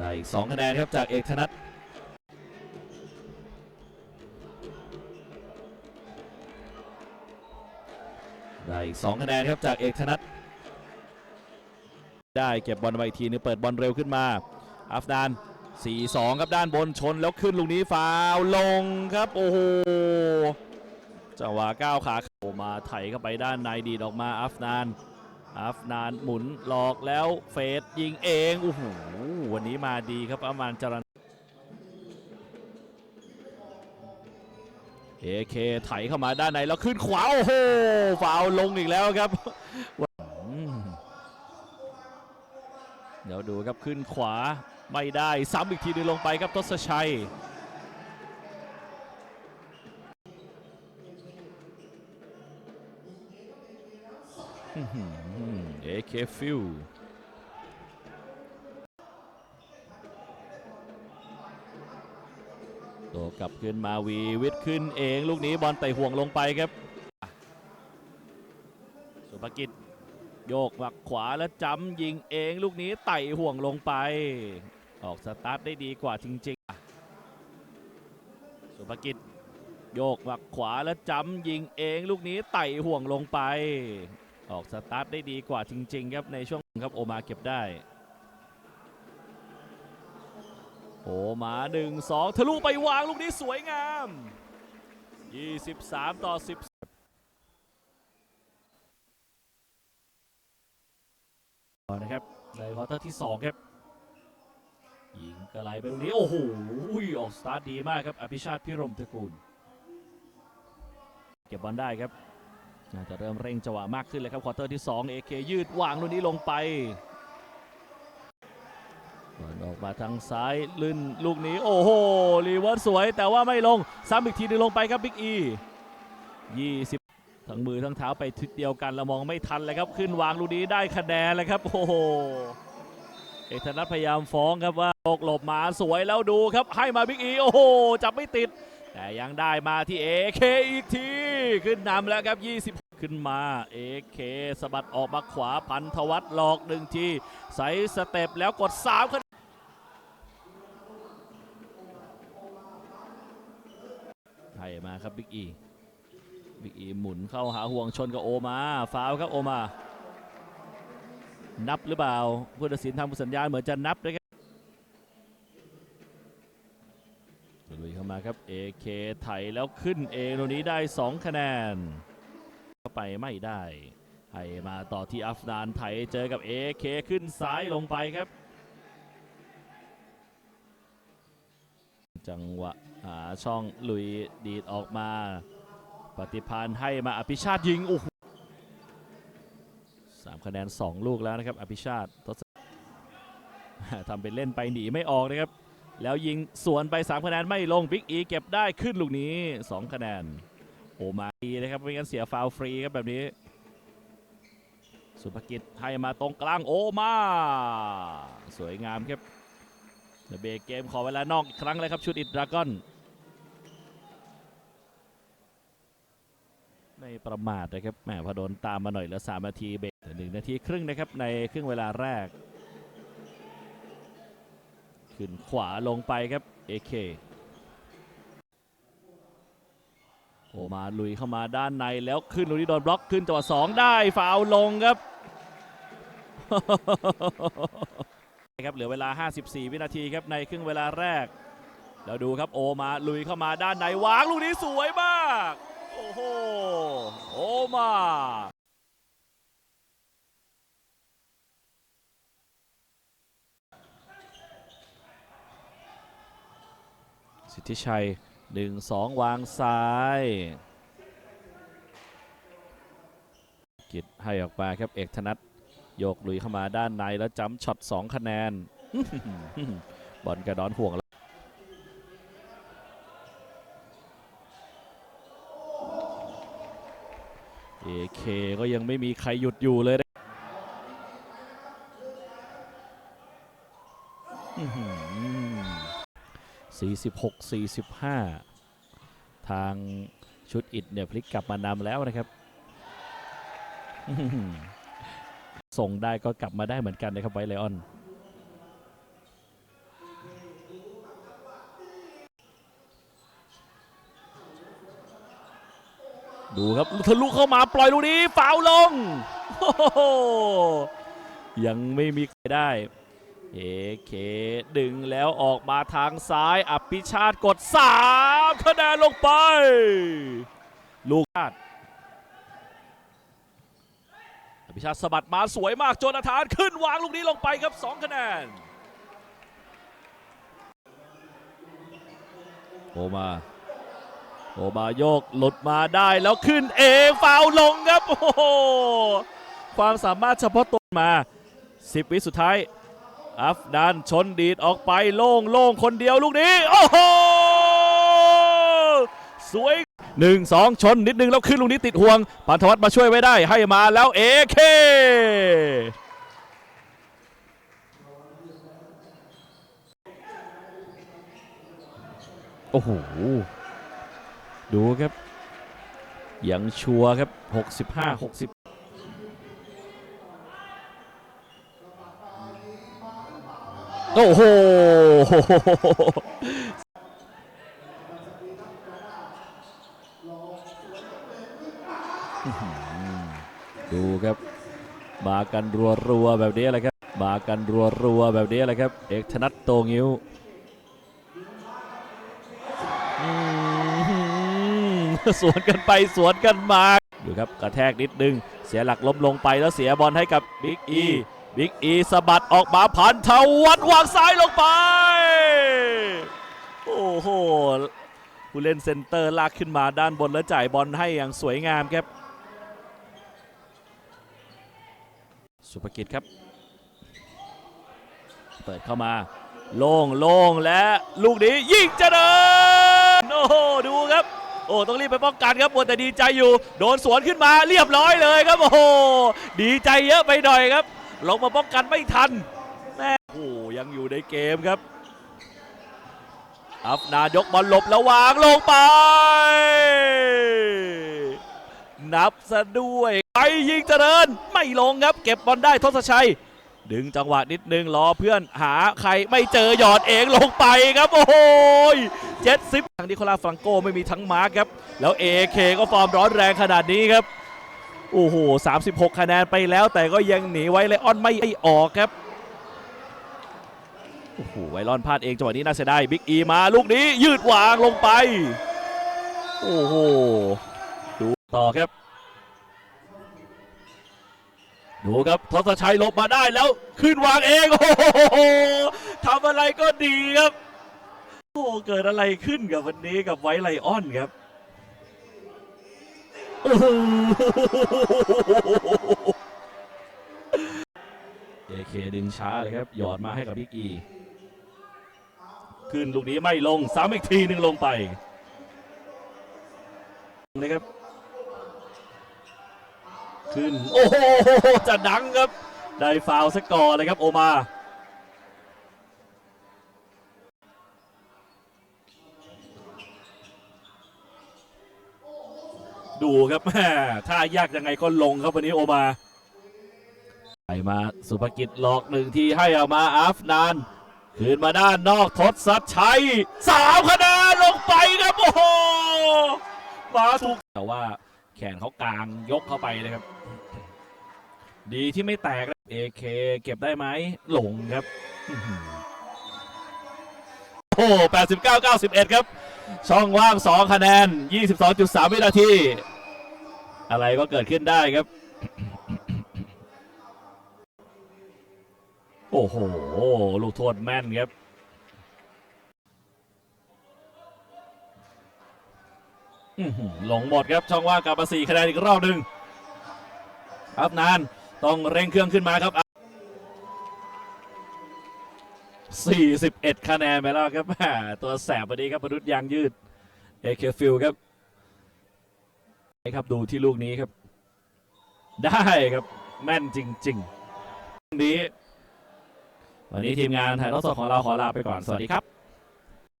ได้อีกสองคะแนนครับจากเอกธนัทได้อีกสองคะแนนครับจากเอกธนัทได้เก็บบอลมาอีกทีนึงเปิดบอลเร็วขึ้นมาอัฟดาน 4-2 ครับด้านบนชนแล้วขึ้นลูกนี้ฟาวล์ลงครับ โอ้โหจังหวะก้าวขาโอมาไถเข้าไปด้านในดีดออกมาอัฟนาน อัฟนานหมุนหลอกแล้วเฟดยิงเองโอ้โหวันนี้มาดีครับอามานจรันเอเคไถเข้ามาด้านในแล้วขึ้นขวาโอ้โหฟาวลงอีกแล้วครับเดี๋ยวดูครับขึ้นขวาไม่ได้ซ้ำอีกทีนึงลงไปครับทศชัย เอเคฟิลโตกลับขึ้นมาวีวิทขึ้นเองลูกนี้บอลไต่ห่วงลงไปครับ สุภกิจ โยกหวักขวาแล้วจำยิงเองลูกนี้ไต่ห่วงลงไป ออกสตาร์ทได้ดีกว่าจริงๆ สุภกิจ โยกหวักขวาแล้วจำยิงเองลูกนี้ไต่ห่วงลงไป ออกสตาร์ทได้ดีกว่าจริง ๆ ครับในช่วงครับโอมาเก็บได้โอมา1 2ทะลุไปวางลูกนี้สวยงาม 23 ต่อ 10นะครับในควอเตอร์ที่ 2 ครับยิงกระไรไปลูกนี้ โอ้โหออกสตาร์ทดีมากครับ อภิชาติพิรมตระกูล เก็บบอลได้ครับ น่าจะเริ่มเร่งจังหวะมากขึ้นเลยครับควอเตอร์ที่2 AK ยืดวางลูกนี้ลงไปบอลออกมาทางซ้ายลื่นลูกนี้โอ้โหรีเวิร์สสวย แต่ว่าไม่ลง ซ้ำอีกทีหนึงลงไปครับบิ๊กอี20ทั้งมือทั้งเท้าไปทิศเดียวกันเรามองไม่ทันเลยครับ ขึ้นวางลูกนี้ได้คะแนนเลยครับโอ้โหเอกธนัทพยายามฟ้องครับว่าตกหลบมาสวยแล้วดูครับ ให้มาบิ๊กอีโอ้โหจับไม่ติด แต่ยังได้มาที่ AK อีกที ขึ้นนำแล้วครับ 20 ขึ้นมา AK สะบัดออกมาขวาพันธวัฒน์หลอกหนึ่งทีใส่สเต็ปแล้วกด3คะแนนให้มาครับบิ๊กอีบิ๊กอีหมุนเข้าหาห่วงชนกับโอมาฟาวครับโอมา นับหรือเปล่าผู้ตัดสินทำสัญญาณเหมือนจะนับนะครับ ลุยเข้า มาครับ AK ไถแล้วขึ้นเองตรงนี้ได้ 2 คะแนนเข้าไปไม่ได้ให้มาต่อที่อัฟนานไถเจอกับ AK ขึ้นซ้ายลงไปครับ จังหวะหาช่องลุยดีดออกมา ปฏิพานให้มาอภิชาติยิงโอ้โหสามคะแนน 2 ลูกแล้วนะครับ อภิชาติทศทำเป็นเล่นไปหนีไม่ออกนะครับ แล้วยิงสวนไป 3 คะแนนไม่ลงบิ๊กอีเก็บได้ขึ้นลูกนี้ 2 คะแนน โอมาดีนะครับไม่งั้นเสียฟาวฟรีครับแบบนี้ สุภกิจให้มาตรงกลางโอมา สวยงามครับเดอะเบรกเกมขอเวลานอกอีกครั้งเลยครับชุดอิดดราก้อนไม่ประมาทนะครับแหมพอโดนตามมาหน่อยเหลือ3นาทีเบรกหนึ่งนาทีครึ่งนะครับในครึ่งเวลาแรก ขึ้นขวาลงไปครับ AK โอมาลุยเข้ามาด้านในแล้วขึ้นลูกนี้โดนบล็อกขึ้นจังหวะสองได้ฟาวลงครับครับเหลือเวลา 54 วินาทีครับในครึ่งเวลาแรกแล้วดูครับโอมาลุยเข้ามาด้านในวางลูกนี้สวยมาก โอ้โหโอมา สิทธิชัย1 2วางซ้าย กิจให้ออกมาครับเอกธนัทโยกลุยเข้ามาด้านในแล้วจำช็อต2คะแนน บอลกระดอนห่วงแล้วเอเคก็ยังไม่มีใครหยุดอยู่เลย 46 45 ทางชุดอิดเนี่ยพลิกกลับมานำแล้วนะครับ ส่งได้ก็กลับมาได้เหมือนกันนะครับไวเลออนดูครับทะลุเข้ามาปล่อยลูกนี้ ฝาวลง ยังไม่มีใครได้ เอเคดึงแล้วออกมาทางซ้ายอภิชาติกด 3 คะแนนลงไป ลูกชาติอภิชาติสะบัดมาสวยมากโจนาธานขึ้นวางลูกนี้ลงไปครับ 2 คะแนนโอมาโอมาโยกหลุดมาได้แล้วขึ้นเองฟาวล์ลงครับ โอ้โห ความสามารถเฉพาะตัวมา 10 วิสุดท้าย อัฟดันชนดีดออกไปโล่งโล่งคนเดียวลูกนี้ โอ้โห สวยหนึ่งสองชนนิดนึงแล้วขึ้นลูกนี้ติดห่วงพันธวัฒน์มาช่วยไว้ได้ให้มาแล้วเอเคโอ้โห ดูครับ ยังชัวร์ครับ 65 โอ้โหดูครับ มากันรัวๆแบบนี้แหละครับ มากันรัวๆแบบนี้แหละครับ เอกธนัทโตงิ้วสวนกันไปสวนกันมา ดูครับกระแทกนิดนึง เสียหลักล้มลงไปแล้วเสียบอลให้กับบิ๊กอี บิ๊กอีสะบัดออกมาพันทวัดวางซ้ายลงไป โอ้โหผู้เล่นเซนเตอร์ลากขึ้นมาด้านบนแล้วจ่ายบอลให้อย่างสวยงามครับ สุภกิจครับ เปิดเข้ามา โล่งโล่งและลูกนี้ยิงเจริญโอ้โหดูครับ โอ้ต้องรีบไปป้องกันครับมัวแต่ดีใจอยู่ โดนสวนขึ้นมาเรียบร้อยเลยครับ โอ้โหดีใจเยอะไปหน่อยครับ ลงมาป้องกันไม่ทันแม่โอ้ยังอยู่ในเกมครับ อัฟนายกบอลหลบแล้ววางลงไป นับซะด้วยไปยิงเจริญ ไม่ลงครับ เก็บบอลได้ทศชัย ดึงจังหวะนิดนึงรอเพื่อนหาใครไม่เจอหยอดเองลงไปครับ โอ้โหเจ็ดสิบทางนิโคลาฟรังโกไม่มีทั้งมาร์คครับ แล้วเอเคก็ฟอร์มร้อนแรงขนาดนี้ครับ โอ้โห 36 คะแนนไปแล้วแต่ก็ยังหนีไว้เลยออนไม่ออกครับ โอ้โห ไวรอนพลาดเองจังหวะนี้น่าเสียดายบิ๊กอีมาลูกนี้ยืดวางลงไป โอ้โห ดูต่อครับ ดูครับทศชัยลบมาได้แล้ว ขึ้นวางเอง โอ้โหทำอะไรก็ดีครับ โอ้เกิดอะไรขึ้นกับวันนี้กับไวท์ไลออนครับ เอเคดึงช้าเลยครับ หยอดมาให้กับบิ๊กอี ขึ้นลูกนี้ไม่ลงซ้ำอีกทีหนึ่งลงไปนะครับ ขึ้น โอ้โหจะดังครับ ได้ฟาวสกอร์เลยครับโอมา ดูครับแม่ถ้ายากยังไงก็ลงครับวันนี้โอมาไปมาสุภกิจหลอกหนึ่งทีให้เอามาอัฟนานคืนมาด้านนอกทศชัยสามคะแนนลงไปครับโอ้โหมาถูกแต่ว่าแขนเขากลางยกเข้าไปนะครับ ดีที่ไม่แตกเอเคเก็บได้ไหมหลงครับ หือโอ้แปดสิบเก้าเก้าสิบเอ็ดครับ ช่องว่าง 2 คะแนน 22.3 วินาที อะไรก็เกิดขึ้นได้ครับ โอ้โห ลูกโทษแม่นครับอื้อหือหลงหมดครับ ช่องว่างกลับมา4คะแนนอีกรอบหนึ่งอัพนาน ต้องเร่งเครื่องขึ้นมาครับ 41 คะแนนไปแล้วครับตัวแสบพอดีครับมนุษย์ยางยืดเอเคฟิลครับนะครับดูที่ลูกนี้ครับ ได้ครับแม่นจริงๆนี้วันนี้ทีมงานถ่ายทอดสดของเราขอลาไปก่อน สวัสดีครับ